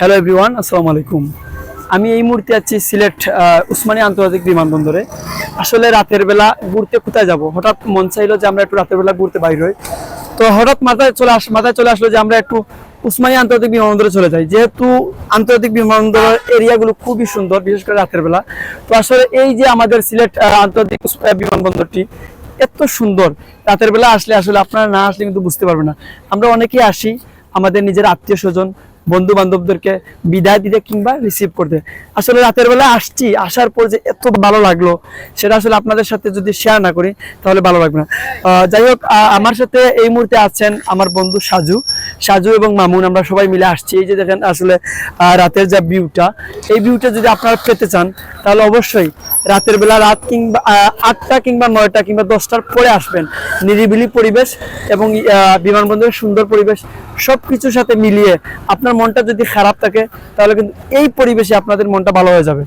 Hello everyone আসসালামু আলাইকুম। আমি এই মুহূর্তে আছি সিলেট উসমানী আন্তর্জাতিক বিমানবন্দরে। আসলে রাতের বেলা ঘুরতে কোথায় যাব? হঠাৎ মন চাইলো যে আমরা একটু রাতের বেলা ঘুরতে বাইর হই। তো হঠাৎ মাথায় চলে আস মাথায় চলে আসলো যে আমরা একটু উসমানী আন্তর্জাতিক বিমানবন্দরে চলে যাই। যেহেতু আন্তর্জাতিক বিমানবন্দর এরিয়াগুলো খুবই সুন্দর, বিশেষ করে রাতের বেলা। তো আসলে এই যে আমাদের সিলেট আন্তর্জাতিক বিমানবন্দরটি এত সুন্দর। রাতের বেলা আসলে আসলে আপনারা না আসলে কিন্তু বুঝতে পারবেন না। আমরা অনেকেই আসি, আমাদের নিজের আত্মীয় স্বজন বন্ধু বান্ধবদেরকে বিদায় দিতে কিংবা রিসিভ করতে। আসলে রাতের বেলা আসছি, আসার পর যে এত ভালো লাগল, সেটা আসলে আপনাদের সাথে যদি শেয়ার না করি, তাহলে ভালো লাগবে না। যাই হোক আমার সাথে এই মুহূর্তে আছেন আমার বন্ধু সাজু। সাজু এবং মামুন, আমরা সবাই মিলে আসছি। এই যে দেখেন, আসলে রাতের যা ভিউটা এই ভিউটা যদি আপনারা পেতে চান, তাহলে অবশ্যই রাতের বেলা রাত কিংবা আটটা কিংবা নয়টা কিংবা দশটার পরে আসবেন। নিরিবিলি পরিবেশ এবং বিমানবন্দরের সুন্দর পরিবেশ সব কিছুর সাথে মিলিয়ে আপনার মনটা যদি খারাপ থাকে, তাহলে কিন্তু এই পরিবেশে আপনাদের মনটা ভালো হয়ে যাবে।